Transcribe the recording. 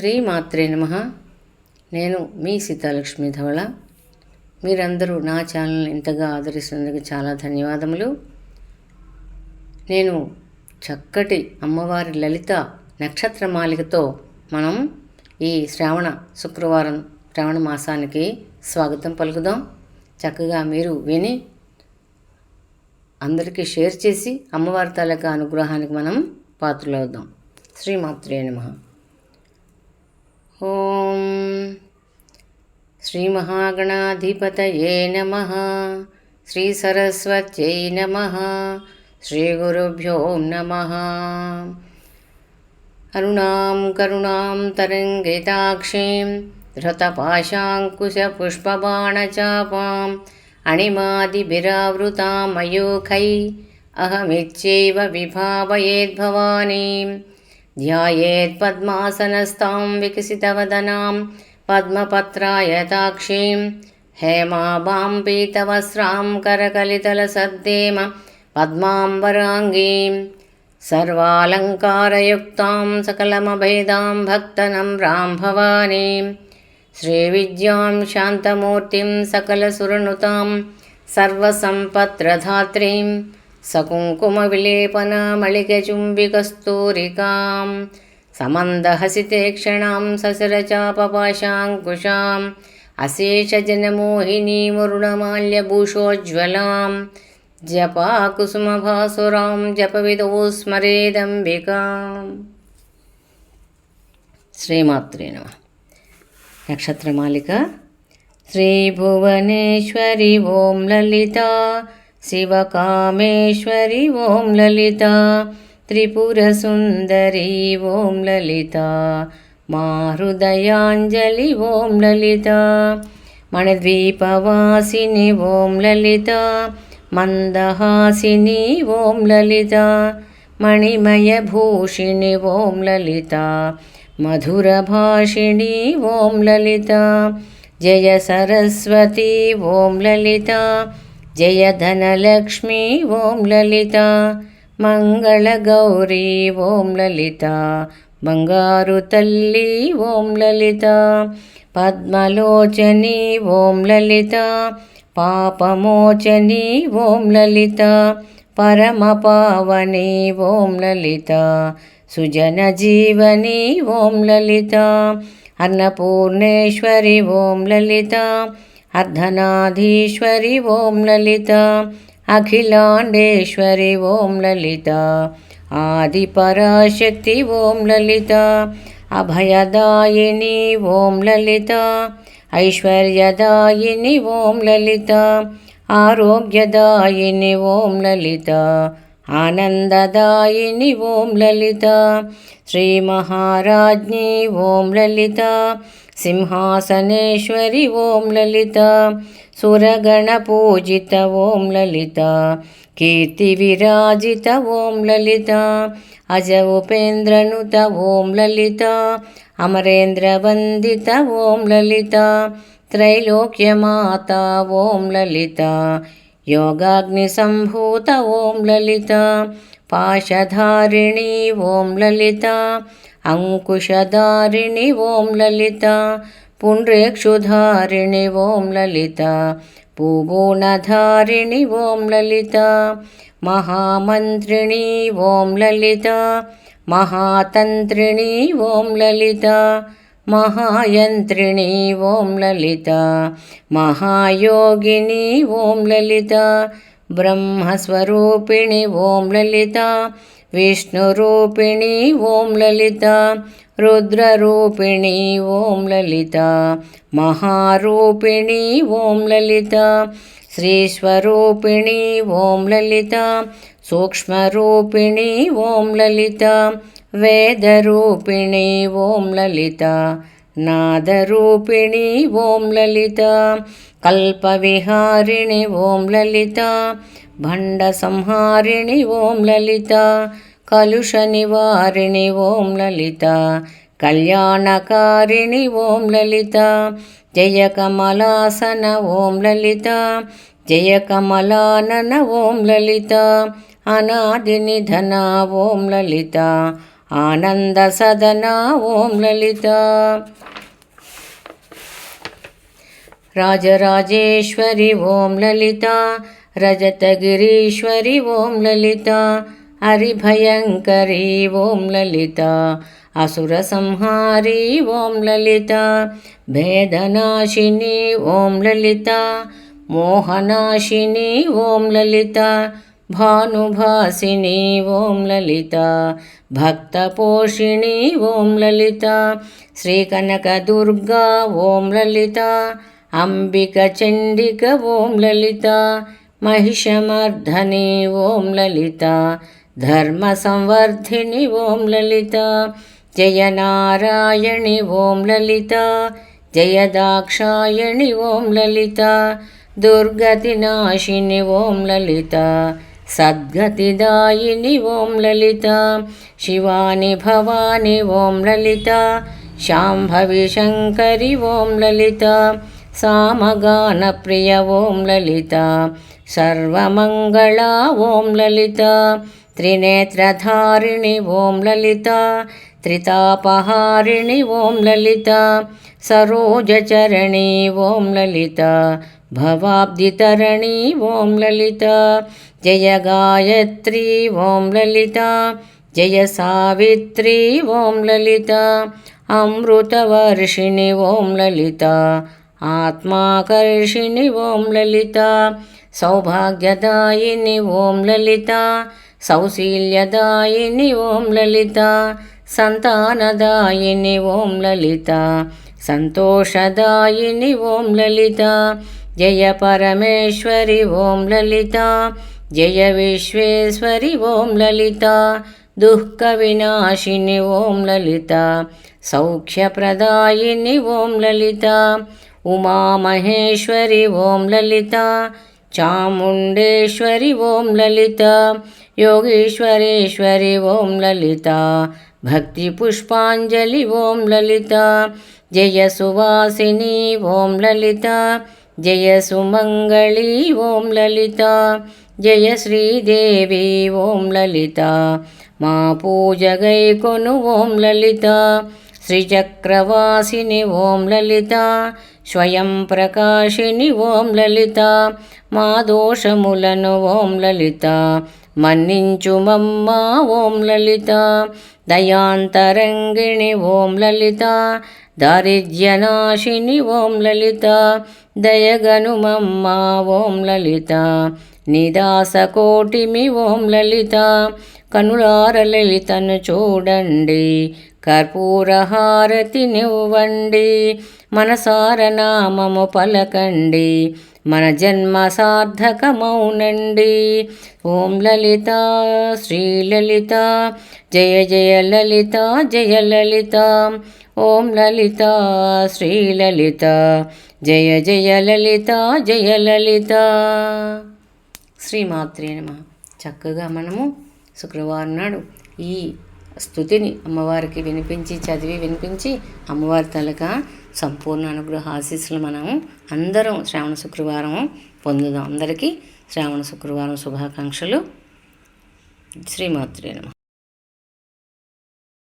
శ్రీ మాత్రే నమ. నేను మీ సీతాలక్ష్మి ధవళ. మీరందరూ నా ఛానల్ ఇంతగా ఆదరిస్తున్నందుకు చాలా ధన్యవాదములు. నేను చక్కటి అమ్మవారి లలిత నక్షత్ర మాలికతో మనం ఈ శ్రావణ శుక్రవారం శ్రావణ మాసానికి స్వాగతం పలుకుదాం. చక్కగా మీరు విని అందరికీ షేర్ చేసి అమ్మవారి తాలూకా అనుగ్రహానికి మనం పాత్రలవుదాం. శ్రీమాత్రే నమ. ॐ श्रीमहागणाधिपतये नमः, श्रीसरस्वत्यै नमः, श्रीगुरुभ्यो नमः। अरुणां करुणां तरङ्गिताक्षीं धृतपाशाङ्कुशपुष्पबाणचापाम् अणिमादिभिरावृतां मयूखै अहमित्येव विभावयेद्भवानीम्। ध्यायेत्पद्मासनस्तां विकसितवदनां पद्मपत्रायताक्षीं हेमाभां पीतवस्त्रां करकलितलसद्देम पद्माम्बराङ्गीं सर्वालङ्कारयुक्तां सकलमभेदां भक्तनम्रां भवानीं श्रीविद्यां शान्तमूर्तिं सकलसुरनुतां सर्वसम्पत्प्रधात्रीं सकुङ्कुमविलेपनामलिकचुम्बिकस्तूरिकां समन्दहसिते क्षणां ससरचापपाशाङ्कुशाम् अशेषजनमोहिनीमुरुणमाल्यभूषोज्ज्वलां जपाकुसुमभासुरां जपविदो स्मरेदम्बिकाम् శ్రీమాత్రే నమ నక్షత్రమాలిక శ్రీభువనేశ్వరి ఓం లలిత శివకామేశ్వరి ఓం లలిత త్రిపురసుందరి ఓం లలిత మా హృదయాంజలి ఓం లలిత మణద్వీపవాసిని ఓం లలిత మందహాసిని ఓం లలిత మణిమయభూషిణి ఓం లలిత మధురభాషిణి ఓం లలిత జయ సరస్వతి ఓం లలిత జయ ధనలక్ష్మి ఓం లలిత. మంగళగౌరీ ఓం లలిత. బంగారు తల్లి ఓం లలిత. పద్మలోచని ఓం లలిత. పాపమోచని ఓం లలిత. పరమపావని ఓం లలిత. సుజనజీవని ఓం లలిత. అన్నపూర్ణేశ్వరి ఓం లలిత. లలిత అర్ధనాధీశ్వరి ఓం లలిత అఖిలాండేశ్వరి ఓం లలిత ఆదిపరాశక్తి ఓం లలిత అభయదాయిని ఓం లలిత ఐశ్వర్యదాయిని ఓం లలిత ఆరోగ్యదాయిని ఓం లలిత ఆనందదాయిని ఓం లలిత. శ్రీ మహారాజ్ఞి ఓం లలిత. సింహాసనేశ్వరి ఓం లలిత. సురగణపూజిత ఓం లలిత. కీర్తి విరాజిత ఓం లలిత. అజ ఉపేంద్రనుత ఓం లలిత. అమరేంద్రవందిత ఓం లలిత. త్రైలోక్యమాత ఓం లలిత. లలిత యోగాగ్ని సంభూత ఓం లలిత పాశధారిణి ఓం లలిత అంకుశధారిణి ఓం లలిత పుండ్రేక్షుధారిణి ఓం లలిత పూబోణధారిణి ఓం లలిత మహామంత్రిణి ఓం లలిత మహాతంత్రిణి ఓం లలిత. మహాయంత్రిణి ఓం లలిత మహాయోగిని ఓం లలిత బ్రహ్మస్వరూపిణి ఓం లలిత విష్ణురూపిణి ఓం లలిత రుద్రరూపిణి ఓం లలిత మహారూపిణి ఓం లలిత శ్రీస్వరూపిణి ఓం లలిత సూక్ష్మరూపిణి ఓం లలిత వేదరూపిణి ఓం లలిత నాదరూపిణి ఓం లలిత కల్పవిహారిణి ఓం లలిత భండ సంహారిణి ఓం లలిత కలుష నివారిణి ఓం లలిత కళ్యాణకారిణి ఓం లలిత జయ కమలాసన ఓం లలిత జయ కమలానన ఓం ఆనంద సదన ఓం లలిత. ఓం లలిత రాజరాజేశ్వరి ఓం లలిత. రజతగిరీశ్వరి ఓం లలిత. హరిభయంకరీ ఓం లలిత. అసుర సంహారీ ఓం లలిత. భేదనాశిని ఓం లలిత. మోహనాశిని ఓం లలిత. భానుభాసిని ఓం లలిత భక్తపోషిణి ఓం లలిత శ్రీకనకదుర్గా ఓం లలిత అంబిక చండిక ఓం లలిత మహిషమర్ధని ఓం లలిత ధర్మ సంవర్ధిని ఓం లలిత జయనారాయణి ఓం లలిత జయదాక్షాయణి ఓం లలిత దుర్గతినాశిని ఓం లలిత. सद्गतिदायिनि ॐ ललिता शिवानि भवानि ॐ ललिता शाम्भवि शङ्करि ॐ ललिता सामगानप्रिय ॐ ललिता सर्वमङ्गला ॐ ललिता त्रिनेत्रधारिणि ॐ ललिता त्रितापहारिणि ॐ ललिता सरोजचरणी ॐ ललिता భవాబ్దితరణి ఓం లలిత జయ గాయత్రి ఓం లలిత జయ సావిత్రి ఓం లలిత అమృతవర్షిణి ఓం లలిత ఆత్మాకర్షిణి ఓం లలిత సౌభాగ్యదాయిని ఓం లలిత సౌశీల్యదాయిని ఓం లలిత సంతానదాయిని ఓం లలిత సంతోషదాయిని ఓం లలిత జయ పరమేశ్వరి ఓం లలిత జయ విశ్వేశ్వరి ఓం లలిత దుఃఖ వినాశిని ఓం లలిత సౌఖ్యప్రదాయిని ఓం లలిత ఉమామహేశ్వరి ఓం లలిత చాముండేశ్వరి ఓం లలిత యోగీశ్వరేశ్వరి ఓం లలిత భక్తి పుష్పాంజలి ఓం లలిత జయ సువాసిని ఓం లలిత जय सुमङ्गली ॐ ललिता जय श्रीदेवी ॐ ललिता मा पूजगैकोनु ॐ ललिता श्रीचक्रवासिनि ॐ ललिता स्वयं प्रकाशिनि ॐ ललिता मा दोषमुलनु ॐ ललिता మన్నించుమమ్మా ఓం లలిత. దయాంతరంగిణి ఓం లలిత. దారిద్ర్యనాశిని ఓం లలిత. దయగనుమమ్మా ఓం లలిత. నిదాసకోటిమి ఓం లలిత. కనులార లలితను చూడండి. కర్పూరహారతినివ్వండి మనసార నామము పలకండి. మన జన్మ సార్థకమౌనండి. ఓం లలిత శ్రీలలిత జయ జయ లలిత జయ లలిత. ఓం లలిత శ్రీలలిత జయ జయ లలిత జయ లలిత. శ్రీమాత్రే నమ. చక్కగా మనము శుక్రవారం నాడు ఈ స్థుతిని అమ్మవారికి వినిపించి చదివి వినిపించి అమ్మవారి తలక సంపూర్ణ అనుగ్రహ ఆశీస్సులు మనం అందరం శ్రావణ శుక్రవారం పొందుదాం. అందరికీ శ్రావణ శుక్రవారం శుభాకాంక్షలు. శ్రీమాత్రే నమ.